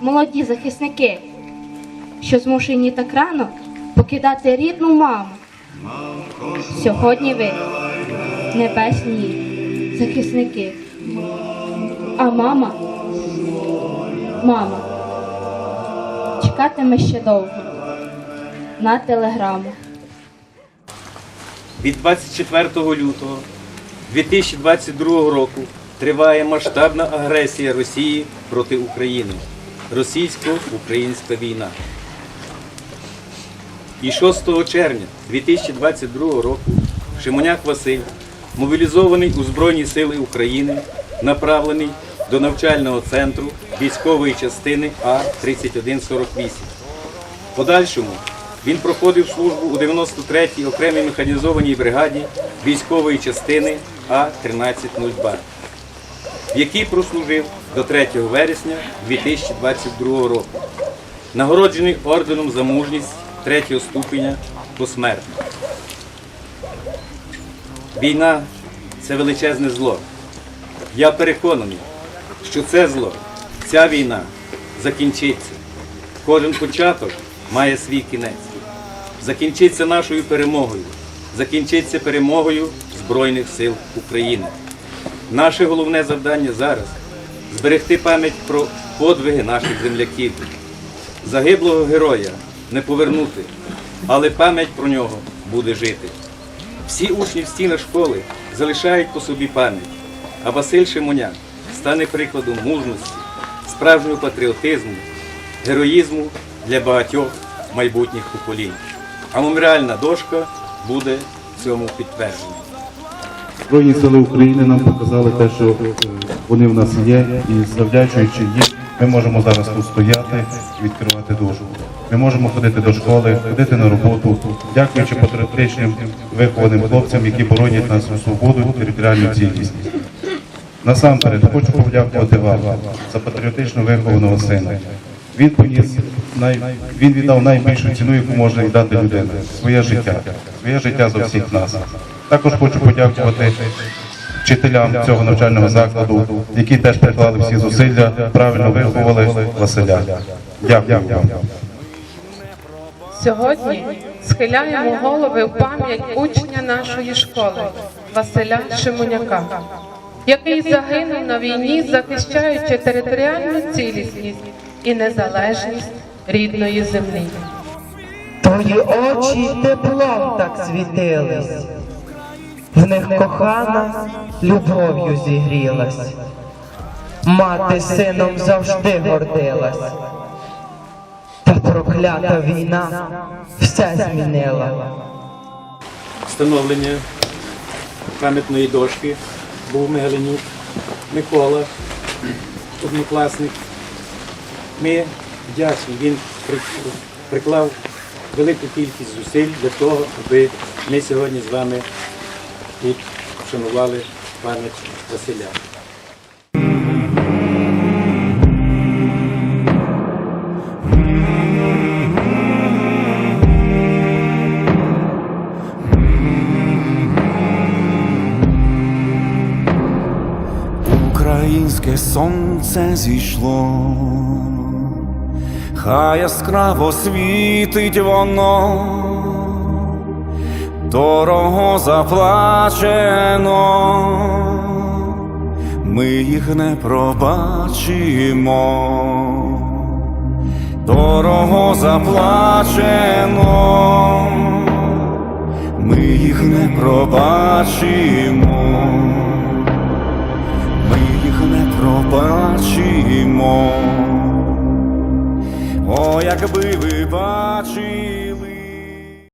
Молоді захисники, що змушені так рано покидати рідну маму. Сьогодні ви небесні захисники. А мама, мама, чекатиме ще довго на телеграму. Від 24 лютого 2022 року триває масштабна агресія Росії проти України. Російсько-українська війна. І 6 червня 2022 року Шимоняк Василь, мобілізований у Збройні Сили України, направлений до навчального центру військової частини А-3148. В подальшому він проходив службу у 93-й окремій механізованій бригаді військової частини А-1302, в якій прослужив до 3 вересня 2022 року. Нагороджений орденом за мужність 3 ступеня посмертно. Війна це величезне зло. Я переконаний, що це зло, ця війна закінчиться. Кожен початок має свій кінець. Закінчиться нашою перемогою, закінчиться перемогою Збройних сил України. Наше головне завдання зараз зберегти пам'ять про подвиги наших земляків. Загиблого героя не повернути, але пам'ять про нього буде жити. Всі учні в стінах школи залишають по собі пам'ять, а Василь Шимоняк стане прикладом мужності, справжнього патріотизму, героїзму для багатьох майбутніх поколінь. А меморіальна дошка буде цьому підтвердженням. Збройні сили України нам показали те, що е, вони в нас є, і завдячуючи їм, ми можемо зараз тут стояти і відкривати дошку. Ми можемо ходити до школи, ходити на роботу, дякуючи патріотичним вихованим хлопцям, які боронять нашу свободу і територіальну цілісність. Насамперед хочу подякувати вам за патріотично вихованого сина. Він поніс най... він віддав найбільшу ціну, яку можна віддати людина своє життя, своє життя за всіх нас. Також хочу подякувати вчителям цього навчального закладу, які теж приклали всі зусилля, правильно виховали Василя. Дякую вам. Сьогодні схиляємо голови в пам'ять учня нашої школи Василя Шимоняка, який загинув на війні, захищаючи територіальну цілісність і незалежність рідної землі. Твої очі теплом так світились, в них кохана любов'ю зігрілась. Мати сином завжди гордилась, та проклята війна все змінила. Встановлення пам'ятної дошки був Мегаленюк Микола, однокласник. Ми вдячні, він приклав велику кількість зусиль для того, аби ми сьогодні з вами тут вшанували пам'ять Василя. Українське сонце зійшло, хай яскраво світить воно, дорого заплачено, ми їх не пробачимо, дорого заплачено, ми їх не пробачимо ми їх не пробачимо. О, якби ви бачили.